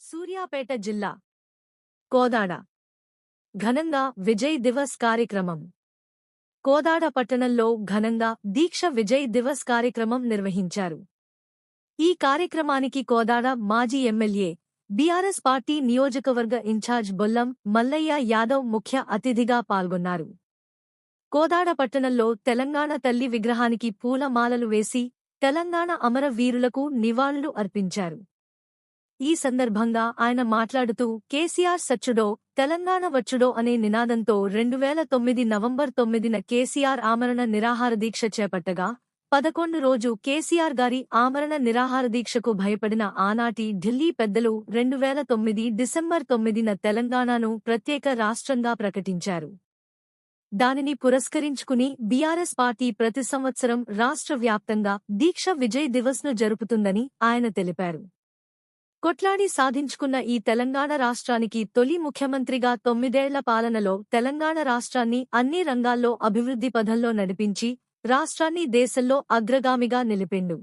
సూర్యాపేట జిల్లా కోదాడ. ఘనంగా విజయ్ దివస్ కార్యక్రమం. కోదాడ పట్టణంలో ఘనంగా దీక్ష విజయ్ దివస్ కార్యక్రమం నిర్వహించారు. ఈ కార్యక్రమానికి కోదాడ మాజీ ఎమ్మెల్యే బీఆర్ఎస్ పార్టీ నియోజకవర్గ ఇన్ఛార్జ్ బొల్లం మల్లయ్య యాదవ్ ముఖ్య అతిథిగా పాల్గొన్నారు. కోదాడ పట్టణంలో తెలంగాణ తల్లి విగ్రహానికి పూలమాలలు వేసి తెలంగాణ అమరవీరులకు నివాళులు అర్పించారు. ఈ సందర్భంగా ఆయన మాట్లాడుతూ కేసీఆర్ సచ్చుడో తెలంగాణ వచ్చుడో అనే నినాదంతో రెండు వేల తొమ్మిది నవంబర్ తొమ్మిదిన కేసీఆర్ ఆమరణ నిరాహార దీక్ష చేపట్టగా పదకొండు రోజు కేసీఆర్ గారి ఆమరణ నిరాహార దీక్షకు భయపడిన ఆనాటి ఢిల్లీ పెద్దలు రెండు వేల తొమ్మిది డిసెంబర్ తొమ్మిదిన తెలంగాణను ప్రత్యేక రాష్ట్రంగా ప్రకటించారు. దానిని పురస్కరించుకుని బీఆర్ఎస్ పార్టీ ప్రతి సంవత్సరం రాష్ట్ర వ్యాప్తంగా దీక్ష విజయ్ దివస్ను జరుపుతుందని ఆయన తెలిపారు. కొట్లాడి సాధించుకున్న ఈ తెలంగాణ రాష్ట్రానికి తొలి ముఖ్యమంత్రిగా తొమ్మిదేళ్ళ పాలనలో తెలంగాణ రాష్ట్రాన్ని అన్ని రంగాల్లో అభివృద్ధి పథంలో నడిపించి రాష్ట్రాన్ని దేశంలో అగ్రగామిగా నిలిపిండు.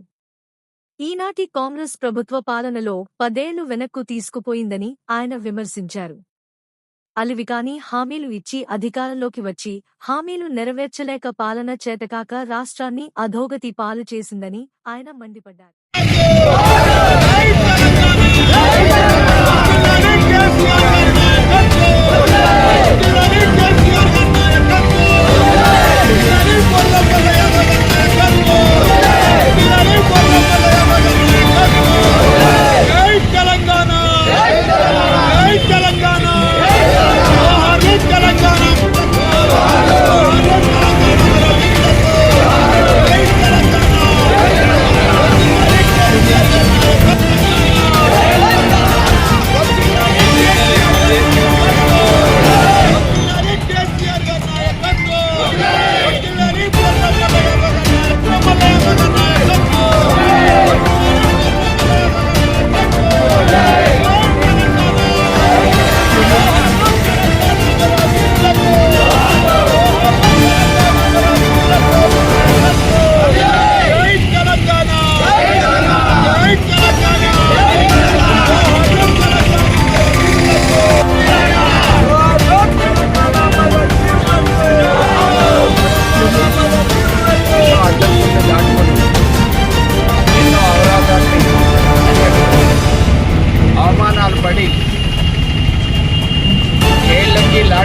ఈనాటి కాంగ్రెస్ ప్రభుత్వ పాలనలో పదేళ్ళు వెనక్కు తీసుకుపోయిందని ఆయన విమర్శించారు. అలివికాని హామీలు ఇచ్చి అధికారంలోకి వచ్చి హామీలు నెరవేర్చలేక పాలన చేతకాక రాష్ట్రాన్ని అధోగతి పాలు చేసిందని ఆయన మండిపడ్డారు.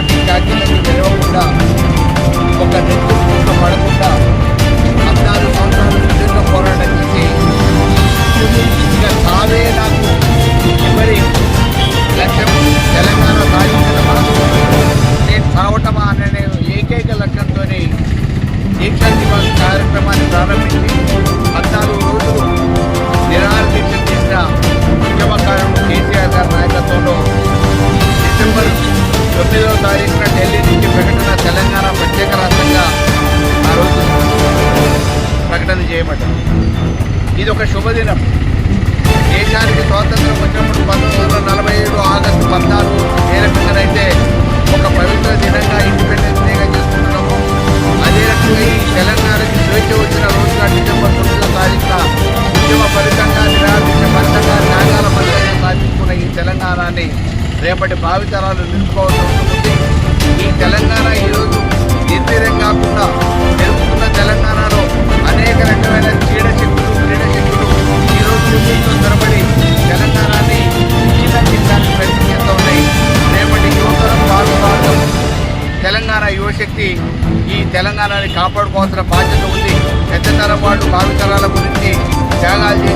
జైళ్ళకి లాఠీ చార్జీలకి ప్రత్యేక రాష్ట్రంగా ఆ రోజు ప్రకటన చేయబడ్డది ఇది ఒక శుభదినం. దేశానికి స్వాతంత్రం వచ్చినప్పుడు పంతొమ్మిది వందల నలభై ఏడు ఆగస్టు పద్నాలుగు ఏ రకంగానైతే ఒక పవిత్ర దినంగా ఇండిపెండెన్స్ డేగా చేసుకుంటున్నాము. అదే రకంగా ఈ తెలంగాణకి స్వేచ్ఛ వచ్చిన రోజుగా డిసెంబర్ తొమ్మిదో తారీఖున ఉద్యమ ఫలితంగా నిరాదీక్ష ఫలితంగా త్యాగాల ఫలితంగా సాధించుకున్న ఈ తెలంగాణని రేపటి భావితరాలు నిలుపుకోవాల్సి ఉంటుంది ఈ తెలంగాణ ఈరోజు నిర్వీర్యం కాకుండా జరుపుకున్న తెలంగాణలో అనేక రకమైన చీడ శక్తులు క్రీడ శక్తులు ఈరోజు యుద్ధంతో తరబడి తెలంగాణని చీలకించడానికి ప్రయత్నం ఉన్నాయి. రేపటి యువతరం భాగం తెలంగాణ యువశక్తి ఈ తెలంగాణని కాపాడుకోవాల్సిన బాధ్యత ఉంది. పెద్దతరం వాళ్ళు భావితరాల గురించి త్యాగాలు